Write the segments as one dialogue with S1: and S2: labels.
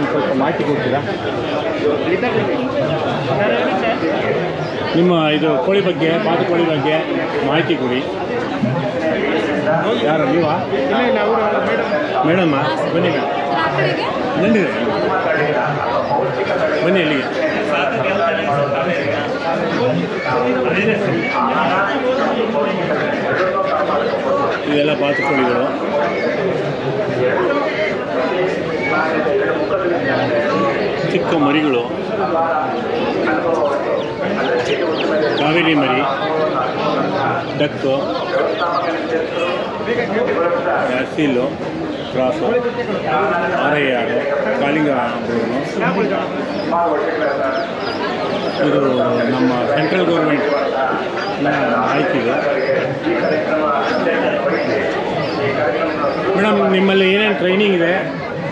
S1: ಒಂದು ಸ್ವಲ್ಪ ಮಾಹಿತಿ ಕೊಡ್ತೀರಾ? ನಿಮ್ಮ ಇದು ಕೋಳಿ ಬಗ್ಗೆ ಬಾತುಕೋಳಿ ಬಗ್ಗೆ ಮಾಹಿತಿ ಕೊಡಿ. ಯಾರು, ನೀವು? ಮೇಡಮ್ಮ ಬನ್ನಿ ಬನ್ನಿ ಬನ್ನಿ ಅಲ್ಲಿಗೆ. ಬಾತು ಬಾತುಕೋಳಿಗಳು ಚಿಕ್ಕ ಮರಿಗಳು. ಕಾವೇರಿ ಮರಿ, ಡಕ್ಕು ಸೀಲು ಕ್ರಾಸು ಆರೈ ಕಾಳಿಂಗ. ಇದು ನಮ್ಮ ಸೆಂಟ್ರಲ್ ಗೌರ್ಮೆಂಟ್ ಆಯ್ತಿದೆ ಮೇಡಮ್, ನಿಮ್ಮಲ್ಲಿ ಏನೇನು ಟ್ರೈನಿಂಗ್ ಇದೆ?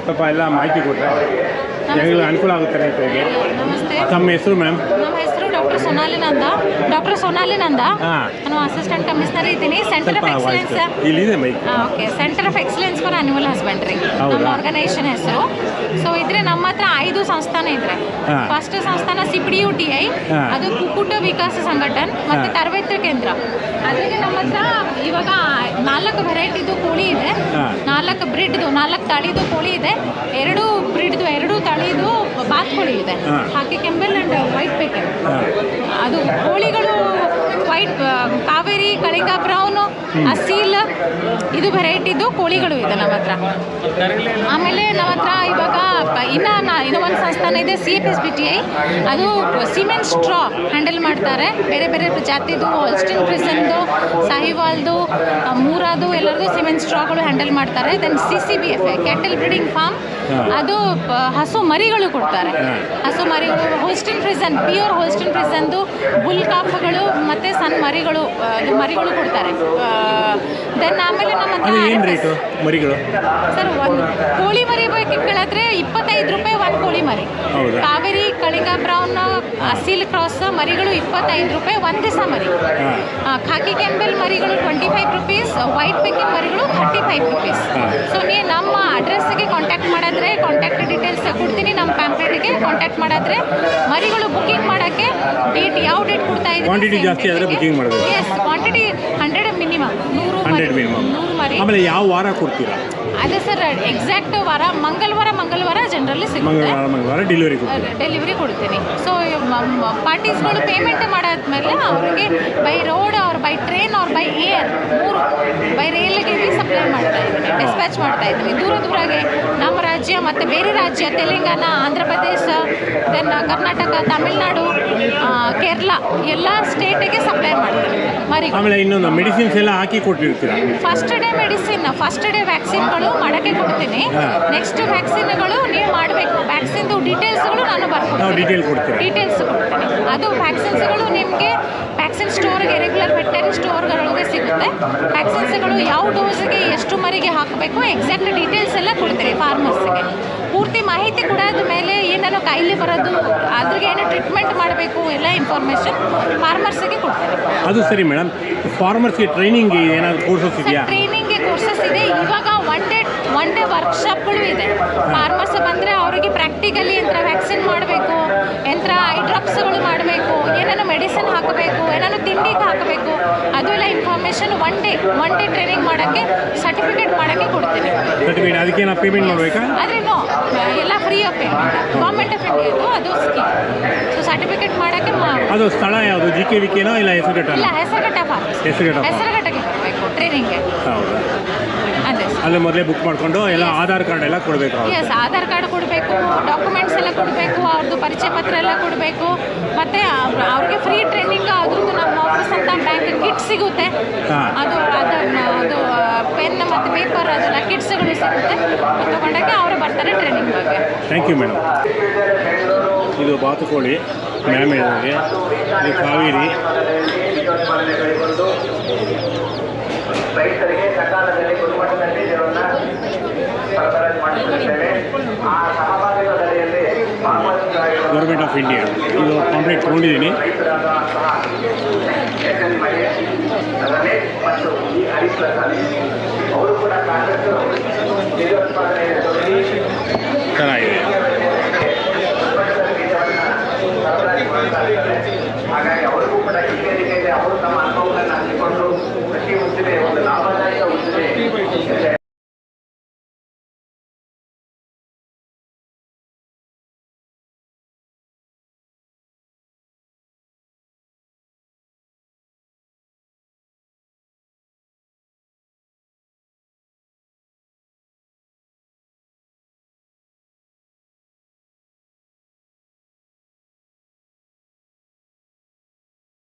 S1: ಸ್ವಲ್ಪ ಎಲ್ಲ ಮಾಹಿತಿ ಕೊಟ್ಟರೆ ಜನಗಳಿಗೆ ಅನುಕೂಲ ಆಗುತ್ತೆ ರೈತರಿಗೆ ತಮ್ಮ ಹೆಸರು ma'am
S2: doctor Sonali Nanda doctor Sonali Nanda ನಾನು ಅಸಿಸ್ಟೆಂಟ್ ಕಮಿಷನರ್ ಇದ್ದೀನಿ. Centre of excellence okay centre of excellence for animal husbandry ನಮ್ಮ ಆರ್ಗನೈಸೇಷನ್ ಹೆಸರು. ಸೊ ಇದ್ರೆ ನಮ್ಮ ಹತ್ರ ಐದು ಸಂಸ್ಥಾನ ಇದ್ರೆ. ಫಸ್ಟ್ ಸಂಸ್ಥಾನ ಸಿಪಿಡಿ ಯು ಟಿ ಐ ಅದು ಕುಕುಟ ವಿಕಾಸ ಸಂಘಟನ್ ಮತ್ತೆ. ತರಬೇತಿ ಕೇಂದ್ರ. ಅದ್ರಿಗೆ ನಮ್ಮ ಹತ್ರ ಇವಾಗ ನಾಲ್ಕು ವೆರೈಟಿದು ಕೋಳಿ ಇದೆ. ನಾಲ್ಕು ಬ್ರಿಡ್ದು ನಾಲ್ಕು ತಳಿದು ಕೋಳಿ ಇದೆ. ಎರಡು ಬಾತ್ಕೋಳಿ ಇದೆ. ಹಾಕಿ ಕೆಂಬೆಲ್ ಅಂಡ್ ವೈಟ್
S1: ಬೇಕು
S2: ಅದು ಕೋಳಿಗಳು ವೈಟ್ ಕಾವೇರಿ ಕಳಿಂಗ ಬ್ರೌನು ಅಸೀಲ್ ಇದು ವೆರೈಟಿದು ಕೋಳಿಗಳು ಇದೆ ನಮ್ಮ ಹತ್ರ. ಆಮೇಲೆ ನಮ್ಮ ಹತ್ರ ಇವಾಗ ಇನ್ನ ಇನ್ನೂ ಒಂದು ಸಂಸ್ಥಾನ ಇದೆ C F S B T I ಅದು ಸಿಮೆಂಟ್ ಸ್ಟ್ರಾ ಹ್ಯಾಂಡಲ್ ಮಾಡ್ತಾರೆ. ಬೇರೆ ಬೇರೆ ಜಾತಿದು ಹೋಲ್ಸ್ಟಿನ್ ಪ್ರಿಸನ್ದು ಸಾಹಿವಾಲ್ದು ಮೂರಾದು ಎಲ್ಲರದು ಸಿಮೆಂಟ್ ಸ್ಟ್ರಾಗಳು ಹ್ಯಾಂಡಲ್ ಮಾಡ್ತಾರೆ. Then C C B F cattle breeding farm ಅದು ಹಸು ಮರಿಗಳು ಕೊಡ್ತಾರೆ. ಹಸು ಮರಿಗಳು ಹೋಸ್ಟಿನ್ ಪ್ರಿಸನ್ ಪ್ಯೂರ್ ಹೋಸ್ಟಿನ್ ಪ್ರಿಸನ್ದು ಬುಲ್ ಕಾಫ್ಗಳು ಮತ್ತು ಸಣ್ಣ ಮರಿಗಳು ಮರಿಗಳು ಕೊಡ್ತಾರೆ. ದೆನ್ ಆಮೇಲೆ ನಮ್ಮ.
S1: ಮರಿಗಳು?
S2: ಸರ್ ಒಂದು ಕೋಳಿ ಮರಿ ಬಗ್ಗೆ ಕೇಳಿದ್ರೆ ಇಪ್ಪತ್ತೈದು ರೂಪಾಯಿ ಒಂದು ಕೋಳಿ ಮರಿ. ಕಾವೇರಿ ಕಳಿಂಗ ಬ್ರೌನ್ ಅಸೀಲ್ ಕ್ರಾಸ್ ಮರಿಗಳು ಇಪ್ಪತ್ತೈದು ರೂಪಾಯಿ ಒಂದು ದಿವಸ ಮರಿ. ಖಾಕಿ ಕೆಂಬೆಲ್ ಮರಿಗಳು twenty five rupees white Peking ಮರಿಗಳು ಥರ್ಟಿ ಫೈವ್ ರುಪೀಸ್ ಸೊ ನೀವು ನಮ್ಮ ಅಡ್ರೆಸ್ಗೆ ಕಾಂಟ್ಯಾಕ್ಟ್ ಮಾಡಿದ್ರೆ ಕಾಂಟ್ಯಾಕ್ಟ್ ಡೀಟೇಲ್ಸ್ ಕೊಡ್ತೀನಿ ನಮ್ಮ ಪ್ಯಾಂಪ್ಲೆಟ್ಗೆ ಕಾಂಟ್ಯಾಕ್ಟ್ ಮಾಡಿದ್ರೆ ಮರಿಗಳು ಬುಕಿಂಗ್ ಮಾಡೋಕ್ಕೆ ಡೇಟ್ ಯಾವ ಡೇಟ್ ಕೊಡ್ತಾ ಇದ್ದೀವಿ
S1: ಜಾಸ್ತಿ ಆದರೆ ಬುಕ್ಕಿಂಗ್ ಮಾಡಬೇಕು
S2: ಎಸ್ ಕ್ವಾಂಟಿಟಿ ಹಂಡ್ರೆಡ್ ಮಿನಿಮಮ್ ನೂರು
S1: ಹಂಡ್ರೆಡ್
S2: ಮರಿ
S1: ಮಿನಿಮಮ್
S2: ನೂರು ಮರಿ.
S1: ಆಮೇಲೆ ಯಾವ ವಾರ ಕೊಡ್ತೀರಾ?
S2: ಅದೇ ಸರ್ ಎಕ್ಸಾಕ್ಟ್ ವಾರ ಮಂಗಳವಾರ ಮಂಗಳವಾರ ಜನರಲ್ಲಿ ಸಿಗುತ್ತೆ.
S1: ಮಂಗಳವಾರ ಮಂಗಳವಾರ ಡೆಲಿವರಿ
S2: ಡೆಲಿವರಿ ಕೊಡ್ತೀನಿ. ಸೊ ಪಾರ್ಟೀಸ್ಗಳು ಪೇಮೆಂಟ್ ಮಾಡಾದ್ಮೇಲೆ ಅವರಿಗೆ ಬೈ ರೋಡ್ ಅವ್ರ ಬೈ ಟ್ರೈನ್ ಅವ್ರ ಬೈ ಏರ್ ಮೂರು ಬೈ ರೈಲ್ಗೆ ಸಪ್ಲೈ ಮಾಡ್ತಾ ಇದ್ದೀನಿ ಡಿಸ್ಪ್ಯಾಚ್ ಮಾಡ್ತಾ ಇದ್ದೀನಿ. ದೂರ ದೂರಾಗೆ ನಮ್ಮ ರಾಜ್ಯ ಮತ್ತು ಬೇರೆ ರಾಜ್ಯ ತೆಲಂಗಾಣ ಆಂಧ್ರ ಪ್ರದೇಶ ದೆನ್ ಕರ್ನಾಟಕ ತಮಿಳುನಾಡು ಕೇರಳ ಎಲ್ಲ ಸ್ಟೇಟಿಗೆ ಸಪ್ಲೈ ಮಾಡ್ತೀನಿ. ಮರಿ
S1: ಆಮೇಲೆ ಇನ್ನೊಂದು ಮೆಡಿಸಿನ್ಸ್ ಎಲ್ಲ ಹಾಕಿ ಕೊಟ್ಟಿರ್ತೀರಾ?
S2: First day medicine first day ವ್ಯಾಕ್ಸಿನ್ಗಳು ಮಾಡೋಕ್ಕೆ ಕೊಡ್ತೀನಿ. ನೆಕ್ಸ್ಟ್ ವ್ಯಾಕ್ಸಿನ್ಗಳು ನೀವು ಮಾಡಬೇಕು. ವ್ಯಾಕ್ಸಿನ್ದು ಡೀಟೇಲ್ಸ್ಗಳು ನಾನು ಬರ್ತೀನಿ ಡೀಟೇಲ್ಸ್ ಕೊಡ್ತೀನಿ. ಅದು ವ್ಯಾಕ್ಸಿನ್ಸ್ಗಳು ನಿಮಗೆ ವ್ಯಾಕ್ಸಿನ್ ಸ್ಟೋರ್ಗೆ ರೆಗ್ಯುಲರ್ ಸ್ಟೋರ್ಗಳೊಳಗೆ ವ್ಯಾಕ್ಸಿನ್ಸ್ಗಳು ಯಾವ ಡೋಸ್ಗೆ ಎಷ್ಟು ಮರಿಗೆ ಹಾಕಬೇಕು ಎಕ್ಸಾಕ್ಟ್ ಡೀಟೇಲ್ಸ್ ಎಲ್ಲ ಕೊಡ್ತೀರಿ ಫಾರ್ಮರ್ಸ್ಗೆ ಪೂರ್ತಿ ಮಾಹಿತಿ ಕೊಡಾದ ಮೇಲೆ ಏನೇನೋ ಕಾಯಿಲೆ ಬರೋದು ಅದ್ರಿಗೆ ಏನು ಟ್ರೀಟ್ಮೆಂಟ್ ಮಾಡಬೇಕು ಎಲ್ಲ ಇನ್ಫಾರ್ಮೇಷನ್ ಫಾರ್ಮರ್ಸ್ಗೆ ಕೊಡ್ತಾರೆ.
S1: ಅದು ಸರಿ ಮೇಡಮ್ ಫಾರ್ಮರ್ಸ್ಗೆ ಟ್ರೈನಿಂಗ್ ಏನಾದರೂ ಕೋರ್ಸಸ್ ಇದೆಯಾ?
S2: ಟ್ರೈನಿಂಗ್ಗೆ ಕೋರ್ಸಸ್ ಇದೆ. ಇವಾಗ ಒನ್ ಡೇ ಒನ್ ಡೇ ವರ್ಕ್ಶಾಪ್ಗಳು ಇದೆ. ಫಾರ್ಮರ್ಸ್ ಬಂದರೆ ಅವರಿಗೆ ಪ್ರಾಕ್ಟಿಕಲಿ ಯಂತ್ರ ವ್ಯಾಕ್ಸಿನ್ ಮಾಡಬೇಕು ಯಂತ್ರ ಐ ಡ್ರಾಪ್ಸ್ಗಳು ಮಾಡಬೇಕು ಏನೇನೋ ಮೆಡಿಸಿನ್ ಹಾಕಬೇಕು ಏನೇನೋ ತಿಂಡಿಗೆ ಹಾಕಬೇಕು. Information one day one day training ಮಾಡೋಕ್ಕೆ ಸರ್ಟಿಫಿಕೇಟ್ ಮಾಡೋಕ್ಕೆ ಕೊಡ್ತೀನಿ.
S1: ಸರ್ಟಿಫಿಕೇಟ್ ಅದಕ್ಕೆ ನಾವು ಪೇಮೆಂಟ್ ಮಾಡಬೇಕಾ?
S2: ಆದರೆ ನೋ ಎಲ್ಲ free of payment government of ಇಂಡಿಯಾದು ಅದು ಸ್ಕೀಮ್ ಸೊ ಸರ್ಟಿಫಿಕೇಟ್ ಮಾಡೋಕ್ಕೆ
S1: ಅದು ಸ್ಥಳ ಯಾವುದು? ಜಿ ಕೆ ವಿ ಕೆನೋ ಇಲ್ಲ ಹೆಸರುಘಟ್ಟ
S2: ಇಲ್ಲ ಹೆಸರುಘಟ್ಟ ಫಾರ್ಮರ್ಸ್
S1: ಹೆಸರುಘಟ್ಟ.
S2: ಹೆಸರುಘಟ್ಟಕ್ಕೆ ಬರಬೇಕು ಟ್ರೈನಿಂಗ್ಗೆ
S1: ಹೌದಾ? ಅಲ್ಲೇ ಮೊದಲೇ ಬುಕ್ ಮಾಡಿಕೊಂಡು ಎಲ್ಲ ಆಧಾರ್ ಕಾರ್ಡ್ ಎಲ್ಲ ಕೊಡಬೇಕು
S2: ಎಸ್ ಆಧಾರ್ ಕಾರ್ಡ್ ಕೊಡಬೇಕು ಡಾಕ್ಯುಮೆಂಟ್ಸ್ ಎಲ್ಲ ಕೊಡಬೇಕು ಅವ್ರದ್ದು ಪರಿಚಯ ಪತ್ರ ಎಲ್ಲ ಕೊಡಬೇಕು. ಮತ್ತು ಅವ್ರಿಗೆ ಫ್ರೀ ಟ್ರೈನಿಂಗ್ ಅದ್ರದ್ದು ನಮ್ಮ ಆಫೀಸ್ ಅಂತ ಬ್ಯಾಂಕ್ ಕಿಟ್ ಸಿಗುತ್ತೆ. ಅದು ಅದನ್ನು ಅದು ಪೆನ್ ಮತ್ತು ಪೇಪರ್ ಅದೆಲ್ಲ ಕಿಟ್ಸ್ಗಳು ಸಿಗುತ್ತೆ. ತಗೊಂಡಾಗ ಅವರು ಬರ್ತಾರೆ ಟ್ರೈನಿಂಗ್ ಬಗ್ಗೆ.
S1: ಥ್ಯಾಂಕ್ ಯು ಮೇಡಮ್ ಇದು ಬಾತುಕೋಳಿ ಮ್ಯಾಮ್ ಹೇಳಿದಾಗೆ ಇದು ಕಾವೇರಿ.
S3: ರೈತರಿಗೆ ಸಕಾಲದಲ್ಲಿ ಗುಣಮಟ್ಟದಲ್ಲಿ ಬೀಜವನ್ನು ಸರಬರಾಜು ಮಾಡುತ್ತಿದ್ದೇವೆ ಆ ಭಾಗವಹಿಸಲಾಗಿರುವ
S1: ಗೌರ್ಮೆಂಟ್ ಆಫ್ ಇಂಡಿಯಾ ಇದು ಕಂಪ್ಲೀಟ್ ತೊಗೊಂಡಿದ್ದೀನಿ. ಚೆನ್ನಾಗಿದೆ.
S3: ಹಾಗಾಗಿ ಅವರಿಗೂ ಕೂಡ ಅವರು ತಮ್ಮ ಅನುಭವಗಳನ್ನು ಹಂಚಿಕೊಂಡು